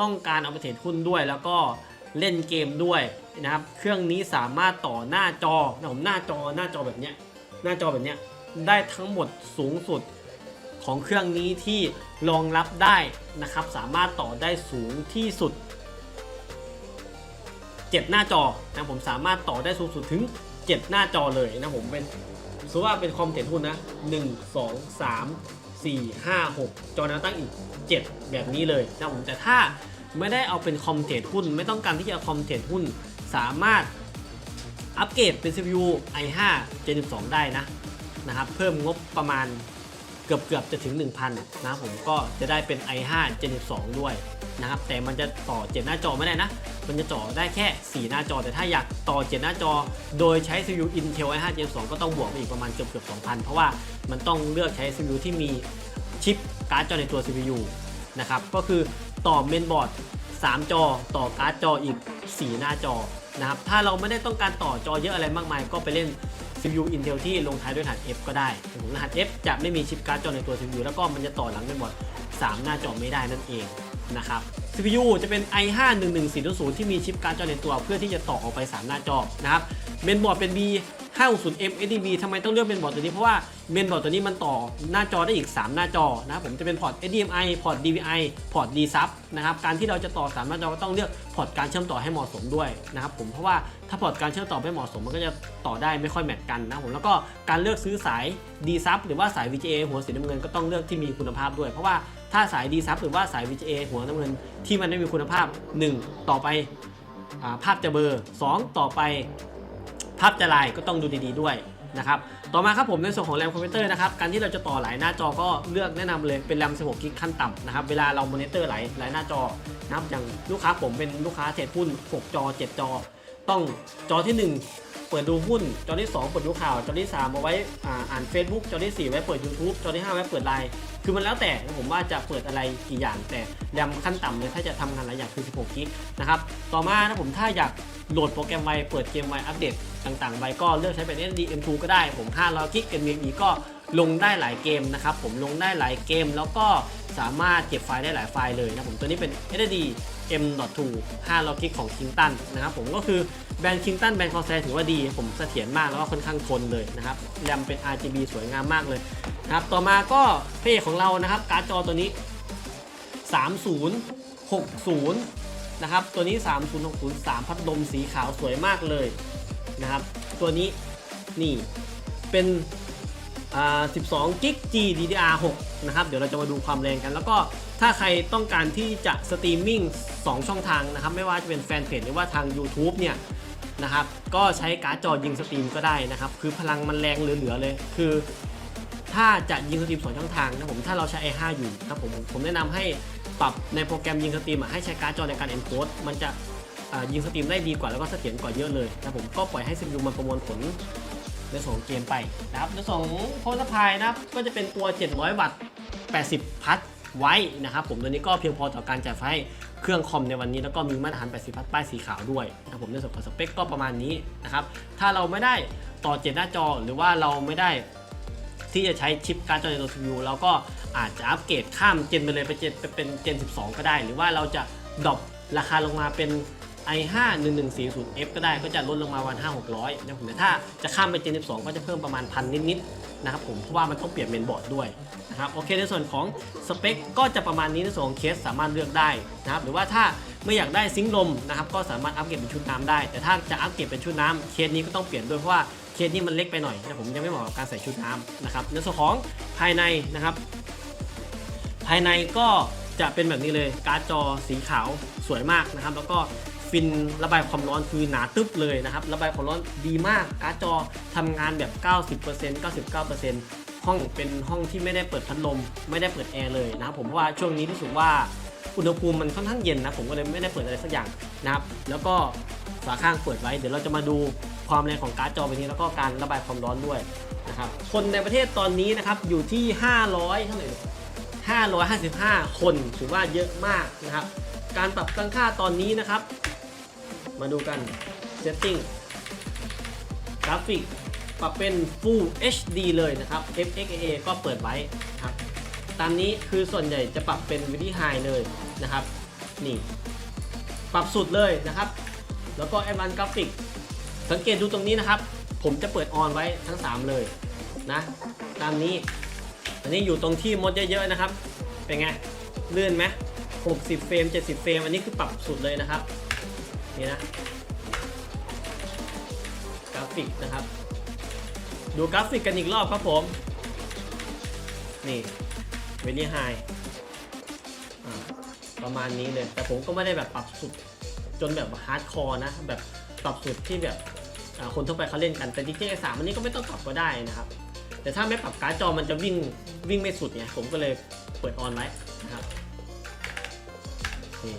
ต้องการเอาไปเทรดหุ้นด้วย แล้วก็เล่นเกมด้วยนะครับ เครื่องนี้สามารถต่อหน้าจอนะผมหน้าจอหน้าจอแบบเนี้ยหน้าจอแบบเนี้ยได้ทั้งหมดสูงสุดของเครื่องนี้ที่รองรับได้นะครับ สามารถต่อได้สูงที่สุด 7 หน้าจอนะผมสามารถต่อได้สูงสุดถึง 7 หน้าจอเลยนะผมเป็นสมมติว่าเป็นคอมเทนหุ้นนะ 1 2 3 4 5 6 จอแนวตั้งอีก 7 แบบนี้เลยนะผมแต่ถ้าไม่ได้เอาเป็นคอมเทนหุ้น ไม่ต้องการที่จะคอมเทนหุ้นสามารถอัปเกรดเป็น CPU i5 Gen 12ได้นะนะครับเพิ่มงบประมาณเกือบเกือบจะถึง 1,000นะผมก็จะได้เป็น i5 Gen 12ด้วยนะครับแต่มันจะต่อ7หน้าจอไม่ได้นะ มันจะต่อได้แค่ 4 หน้าจอ แต่ถ้าอยากต่อ 7 หน้าจอ โดยใช้ CPU Intel i5 Gen 2ก็ต้องบวกไปอีกประมาณเกือบเกือบ2,000 เพราะว่ามันต้องเลือกใช้ CPU ที่มีชิปการ์ดจอในตัว CPU นะครับ ก็คือต่อเมนบอร์ด 3 จอ ต่อการ์ดจออีก 4 หน้าจอนะครับ ถ้าเราไม่ได้ต้องการต่อจอเยอะอะไรมากมาย ก็ไปเล่น CPU Intel ที่ลงท้ายด้วยรหัส F ก็ได้ผมรหัส F จะไม่มีชิปการ์ดจอในตัว CPU แล้วก็มันจะต่อหลังเมนบอร์ด 3 หน้าจอไม่ได้นั่นเองนะครับ CPU จะเป็น i5 11400ที่มีชิปการ์ดจอในตัว เพื่อที่จะต่อออกไป 3 หน้าจอนะครับเมนบอร์ดเป็น B 560M SDB ทำไมต้องเลือกเมนบอร์ดตัวนี้ เพราะว่าเมนบอร์ดตัวนี้มันต่อหน้าจอได้อีก 3 หน้าจอนะครับผมจะเป็นพอร์ต HDMI พอร์ต DVI พอร์ต D sub นะครับการที่เราจะต่อ 3 หน้าจอก็ต้องเลือกพอร์ตการเชื่อมต่อให้เหมาะสมด้วยนะครับผมเพราะว่าถ้าพอร์ตการเชื่อมต่อไม่เหมาะสมมันก็จะต่อได้ไม่ค่อยแมทกันนะผมแล้วก็การเลือกซื้อสาย D sub หรือว่าสาย VGA หัวสีน้ำเงินก็ต้องเลือกที่มีคุณภาพด้วย เพราะว่าถ้าสาย D sub หรือว่าสาย VGA หัวน้ำเงินที่มันไม่มีคุณภาพ 1 ต่อไปอภาพจะเบลอร์ 2 ต่อไป ภาพจะลายก็ต้องดูดีๆด้วยนะครับต่อมาครับผมในส่วนของแรมคอมพิวเตอร์นะครับการที่เราจะต่อหลายหน้าจอก็เลือกแนะนำเลยเป็นแรม 16 กิกขั้นต่ำนะครับเวลาเรามอนิเตอร์หลายหลายหน้าจอนะครับอย่างลูกค้าผมเป็นลูกค้าเทรดหุ้น 6 จอ 7 จอ ต้องจอที่ 1 เปิดดูหุ้น จอที่ 2 เปิดดูข่าว จอที่ 3 เอาไว้อ่าอ่าน Facebook จอที่ 4 ไว้เปิด YouTube จอที่ 5 ไว้เปิดไลน์คือมันแล้วแต่ผมว่าจะเปิดอะไรกี่อย่าง แต่แรมขั้นต่ำเลยถ้าจะทำงานหลายอย่างคือ 16กิกนะครับต่อมานะผมถ้าอยากโหลดโปรแกรมไวเปิดเกมไวอัปเดตต่างๆไวก็เลือกใช้เป็น SSD M2 ก็ได้ผม500กิก NVMe ก็ลงได้หลายเกมนะครับผมลงได้หลายเกม แล้วก็สามารถเก็บไฟล์ได้หลายไฟล์เลยนะผมตัวนี้เป็น SSD M.2 500กิกของ Kingston นะครับผมก็คือแบรนด์ Kingston แบรนด์ Corsair ถือว่าดี ผมเสถียรมากแล้วก็ค่อนข้างทนเลยนะครับแรมเป็น RGB สวยงามมากเลยนะครับต่อมาก็เพจของเรานะครับการ์ดจอตัวนี้ 3060 นะครับ ตัวนี้ 3060 3 พัดลมสีขาวสวยมากเลยนะครับ ตัวนี้นี่เป็น 12 กิก GDDR6 นะครับ เดี๋ยวเราจะมาดูความแรงกัน แล้วก็ถ้าใครต้องการที่จะสตรีมมิ่ง 2 ช่องทางนะครับ ไม่ว่าจะเป็นแฟนเพจหรือว่าทาง YouTube เนี่ยนะครับ ก็ใช้การ์ดจอยิงสตรีมก็ได้นะครับ คือพลังมันแรงเหลือๆเลย คือ ถ้าจะยิงสตรีมสองช่องทางนะผม ถ้าเราใช้ i5 อยู่ครับผม ผมแนะนำให้ปรับในโปรแกรมยิงสตรีมให้ใช้การ์ดจอในการ encode มันจะยิงสตรีมได้ดีกว่าแล้วก็เสถียรกว่าเยอะเลยนะผม ก็ปล่อยให้ CPU มันประมวลผล ในส่วนของเกมไปนะครับในส่วนของโพสต์พายนะครับก็จะเป็นตัว 700 วัตต์ 80 พัทไว้นะครับผมตัวนี้ก็เพียงพอต่อการจ่ายไฟเครื่องคอมในวันนี้แล้วก็มีมาตรฐาน 80 พัทป้ายสีขาวด้วยนะครับผมในส่วนของสเปคก็ประมาณนี้นะครับถ้าเราไม่ได้ต่อเจ็ดหน้าจอหรือว่าเราไม่ได้ที่จะใช้ชิปการ์ดจอในตัว CPU เราก็อาจจะอัปเกรดข้ามเจนไปเลยไปเจนไปเป็นเจน 12 ก็ได้ หรือว่าเราจะดรอปราคาลงมาเป็น i5 1140F ก็ได้ก็จะลดลงมาวัน5 600นะผมแต่ถ้าจะข้ามไปเจน12 ก็จะเพิ่มประมาณพันนิดๆนะครับผมเพราะว่ามันต้องเปลี่ยนเมนบอร์ดด้วยนะครับโอเคในส่วนของสเปคก็จะประมาณนี้ในส่วนของเคสสามารถเลือกได้นะครับหรือว่าถ้าไม่อยากได้ซิงค์ลมนะครับก็สามารถอัปเกรดเป็นชุดน้ำได้ แต่ถ้าจะอัปเกรดเป็นชุดน้ำเคสนี้ก็ต้องเปลี่ยนด้วยเพราะว่าเคสนี้มันเล็กไปหน่อยนะผมยังไม่เหมาะกับการใส่ชุดน้ำนะครับในส่วนของภายในนะครับ ภายในก็จะเป็นแบบนี้เลยการ์ดจอสีขาวสวยมากนะครับ แล้วก็ ฟินระบายความร้อนคือหนาตึ๊บเลยนะครับ ระบายความร้อนดีมาก การ์ดจอทำงานแบบ 90% 99%ห้องเป็นห้องที่ไม่ได้เปิดพัดลม ไม่ได้เปิดแอร์เลยนะครับผมเพราะว่าช่วงนี้รู้สึกว่าอุณหภูมิมันค่อนข้างเย็นนะ ผมก็เลยไม่ได้เปิดอะไรสักอย่างนะครับ แล้วก็ฝาข้างเปิดไว้ เดี๋ยวเราจะมาดูความแรงของการ์ดจอไปนี้แล้วก็การระบายความร้อนด้วยนะครับ คนในประเทศตอนนี้นะครับอยู่ที่ 500 เท่าไหร่555 คนถือว่าเยอะมากนะครับ การปรับตั้งค่าตอนนี้นะครับ มาดูกัน setting กราฟิกปรับเป็น Full HD เลยนะครับ FXAA ก็เปิดไว้ครับ ตามนี้คือส่วนใหญ่จะปรับเป็น Very High เลยนะครับ นี่ ปรับสุดเลยนะครับ แล้วก็แอดวานกราฟิกสังเกตดูตรงนี้นะครับ ผมจะเปิดออนไว้ทั้ง 3 เลยนะ ตามนี้ อันนี้อยู่ตรงที่มดเยอะๆนะครับ เป็นไง เลื่อนไหม60 เฟรม 70 เฟรม อันนี้คือปรับสุดเลยนะครับ นี่นะกราฟิกนะครับ ดูกราฟิกกันอีกรอบครับผม นี่เวลี่ไฮประมาณนี้เลย แต่ผมก็ไม่ได้แบบปรับสุดจนแบบฮาร์ดคอร์นะ แบบปรับสุดที่แบบคนทั่วไปเขาเล่นกัน แต่จริงๆไอ้สามอันนี้ก็ไม่ต้องปรับก็ได้นะครับ แต่ถ้าไม่ปรับการ์ดจอมันจะวิ่งวิ่งไม่สุดไงผมก็เลยเปิดออนไว้นะครับนี่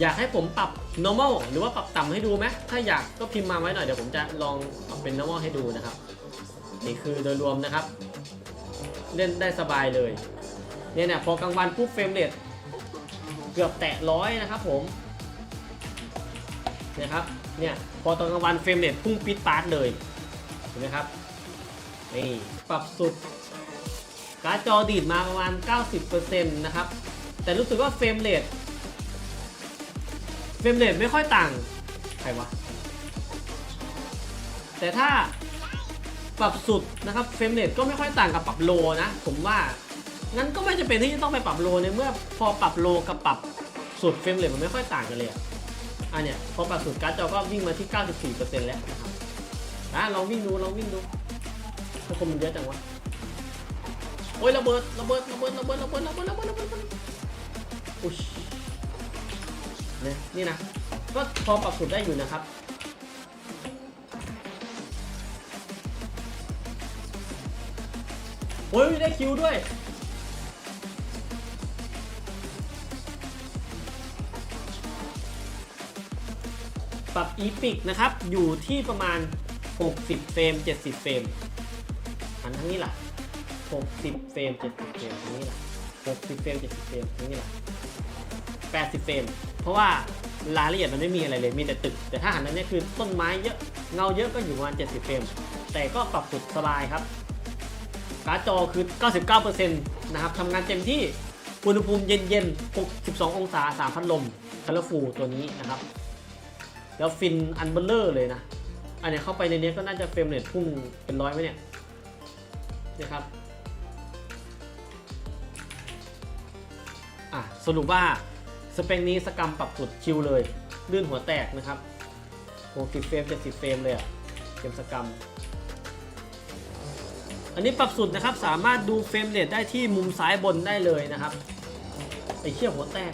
อยากให้ผมปรับ normal หรือว่าปรับต่ำให้ดูไหมถ้าอยากก็พิมพ์มาไว้หน่อยเดี๋ยวผมจะลองปรับเป็น normal ให้ดูนะครับ นี่คือโดยรวมนะครับ เล่นได้สบายเลยเนี่ยเนี่ยพอกลางวันปุ๊บเฟรมเรทเกือบแตะร้อยนะครับผมนี่ยครับเนี่ยพอตอนกลางวันเฟรมเรทพุ่งปิดปาร์ตเลยเห็นไหมครับนี่ปรับสุดการ์ดจอดีดมาประมาณ 90%นะครับแต่รู้สึกว่าเฟรมเรท เฟรมเรทไม่ค่อยต่าง ใครวะ แต่ถ้าปรับสุดนะครับเฟรมเรทก็ไม่ค่อยต่างกับปรับโลนะ ผมว่างั้นก็ไม่จำเป็นที่จะต้องไปปรับโลในเมื่อพอปรับโลกับปรับสุดเฟรมเรทมันไม่ค่อยต่างกันเลยอะอะเนี่ยพอปรับสุดการ์ดจอก็วิ่งมาที่ 94%แล้วนะครับอะลองวิ่งดูลองวิ่งดูถ้าคนมันเยอะจังวะโอ้ยระเบิดระเบิดระเบิดระเบิดระเบิดระเบิดระเบิดระเบิดระเบิดอุ๊ย นี่นี่นะก็พอปรับสุดได้อยู่นะครับโอ้ยได้คิวด้วยปรับอีพิกนะครับ อยู่ที่ประมาณ 60 เฟรม 70 เฟรมอันทั้งนี้ล่ะ 60 เฟรม 70 เฟรมทั้งนี้ล่ะ 60 เฟรม 70 เฟรมทั้งนี้ล่ะ 80 เฟรม ราะว่ารายละเอียดมันไม่มีอะไรเลยมีแต่ตึก แต่ถ้าหันนั้นเนี่ยคือต้นไม้เยอะเงาเยอะก็อยู่ประมาณ70เฟรมแต่ก็ปรับสุดสบายครับการ์ดจอคือ 99%นะครับทำงานเต็มที่อุณหภูมิเย็นๆ 62 องศา 3 พัดลมคัลเลอร์ฟูตัวนี้นะครับ แล้วฟินอันเบลเลอร์เลยนะ อันเนี้ยเข้าไปในนี้ก็น่าจะเฟรมเรทพุ่งเป็นร้อยไหมเนี่ยนะครับ อะ สรุปว่า สเปคนี้สกรรมปรับสุดชิวเลย ลื่นหัวแตกนะครับ60เฟรม70 เฟรมเลยอะเกมสกรรม อันนี้ปรับสุดนะครับ สามารถดูเฟรมเรทได้ที่มุมซ้ายบนได้เลยนะครับไอ้เชี่ยหัวแตก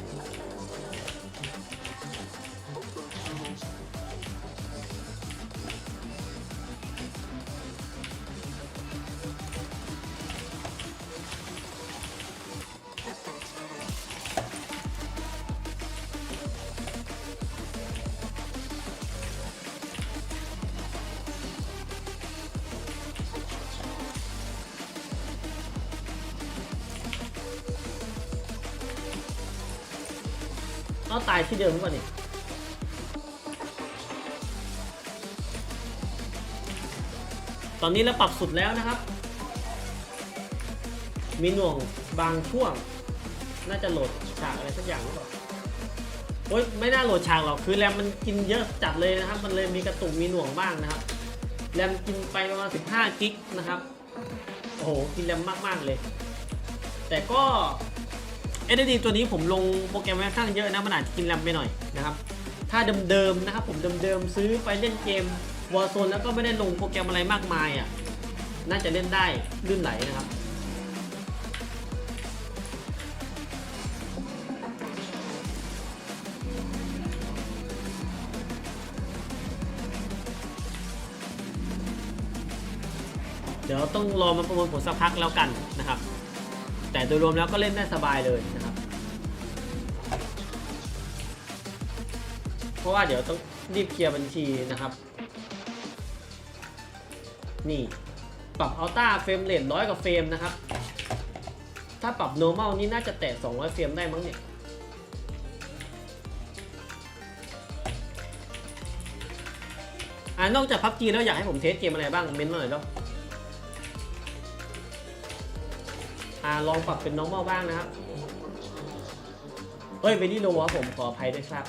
เอาตายที่เดิมหรือเปล่านี่ตอนนี้เราปรับสุดแล้วนะครับ มีหน่วงบางช่วง น่าจะโหลดฉากอะไรสักอย่างหรือเปล่าโอ๊ยไม่น่าโหลดฉากหรอกคือแรมมันกินเยอะจัดเลยนะครับ มันเลยมีกระตุกมีหน่วงบ้างนะครับแรมกินไปประมาณ15 กิกนะครับ โอ้โห กินแรมมาก ๆ เลย แต่ก็ SSD ตัวนี้ผมลงโปรแกรมไว้ค่อนข้างเยอะนะมันอาจจะกินแรมไปหน่อยนะครับถ้าเดิมๆนะครับผมเดิมๆซื้อไปเล่นเกม Warzone แล้วก็ไม่ได้ลงโปรแกรมอะไรมากมายอะน่าจะเล่นได้ลื่นไหลนะครับเดี๋ยวต้องรอมาประมวลผลสักพักแล้วกันนะครับ แต่โดยรวมแล้วก็เล่นได้สบายเลยนะครับ เพราะว่าเดี๋ยวต้องรีบเคลียร์บัญชีนะครับ นี่ปรับอัลต้าเฟรมเรทร้อยกว่าเฟรมนะครับ ถ้าปรับ normal นี่น่าจะแตะ200 เฟรมได้มั้งเนี่ยอ่านอกจากพับจีแล้วอยากให้ผมเทสเกมอะไรบ้างเม้นหน่อยแล้ว อ่าลองปรับเป็น normal บ้างนะครับเอ้ยเวนิโลครับผมขออภัยด้วยครับ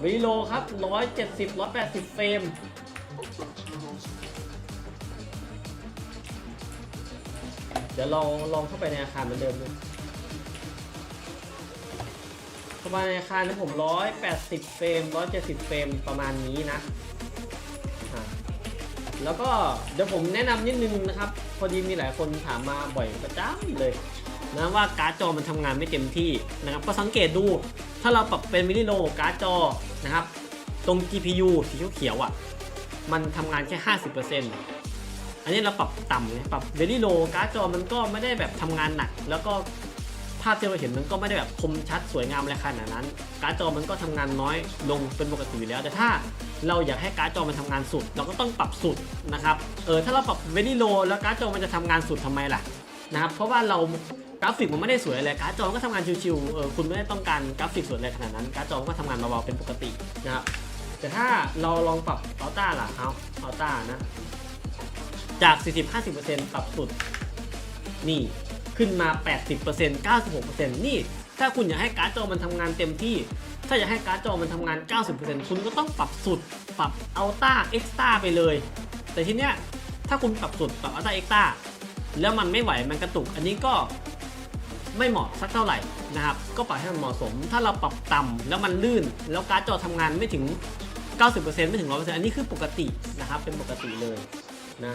เวนิโลครับร้อยเจ็ดสิบร้อยแปดสิบเฟรมเดี๋ยวลองลองเข้าไปในอาคารเหมือนเดิมดูเข้าไปในอาคารนะผมร้อยแปดสิบเฟรมร้อยเจ็ดสิบเฟรมประมาณนี้นะ แล้วก็เดี๋ยวผมแนะนำนิดนึงนะครับ พอดีมีหลายคนถามมาบ่อยประจำเลยนะว่าการ์ดจอมันทำงานไม่เต็มที่นะครับก็สังเกตดูถ้าเราปรับเป็นมินิโลการ์ดจอนะครับ ตรง GPU สีเขียวอะ มันทำงานแค่ 50%อันนี้เราปรับต่ำไงปรับเวลี่โลการ์ดจอมันก็ไม่ได้แบบทำงานหนัก แล้วก็ภาพที่เราเห็นมันก็ไม่ได้แบบคมชัดสวยงามอะไรขนาดนั้น การ์ดจอมันก็ทำงานน้อยลงเป็นปกติแล้วแต่ถ้า เราอยากให้การ์ดจอมันทำงานสุด เราก็ต้องปรับสุดนะครับ เออถ้าเราปรับเวลี่โลแล้วการ์ดจอมันจะทำงานสุดทำไมล่ะนะครับเพราะว่าเรากราฟิกมันไม่ได้สวยอะไรการ์ดจอก็ทำงานชิวๆเออคุณไม่ได้ต้องการกราฟิกสวยอะไรขนาดนั้น การ์ดจอก็ทำงานเบาๆเป็นปกตินะครับแต่ถ้าเราลองปรับอัลต้าล่ะเอาอัลต้านะจาก 40-50%ปรับสุดนี่ขึ้นมา 80% 96%นี่ ถ้าคุณอยากให้การ์ดจอมันทำงานเต็มที่ ถ้าอยากให้การ์ดจอมันทำงาน 90%คุณก็ต้องปรับสุด ปรับอัลต้าเอ็กซ์ต้าไปเลย แต่ทีเนี้ยถ้าคุณปรับสุดปรับอัลต้าเอ็กซ์ต้าแล้วมันไม่ไหวมันกระตุก อันนี้ก็ไม่เหมาะสักเท่าไหร่นะครับ ก็ปล่อยให้มันเหมาะสม ถ้าเราปรับต่ำแล้วมันลื่น แล้วการ์ดจอทำงานไม่ถึง 90%ไม่ถึง 100%อันนี้คือปกตินะครับ เป็นปกติเลยนะ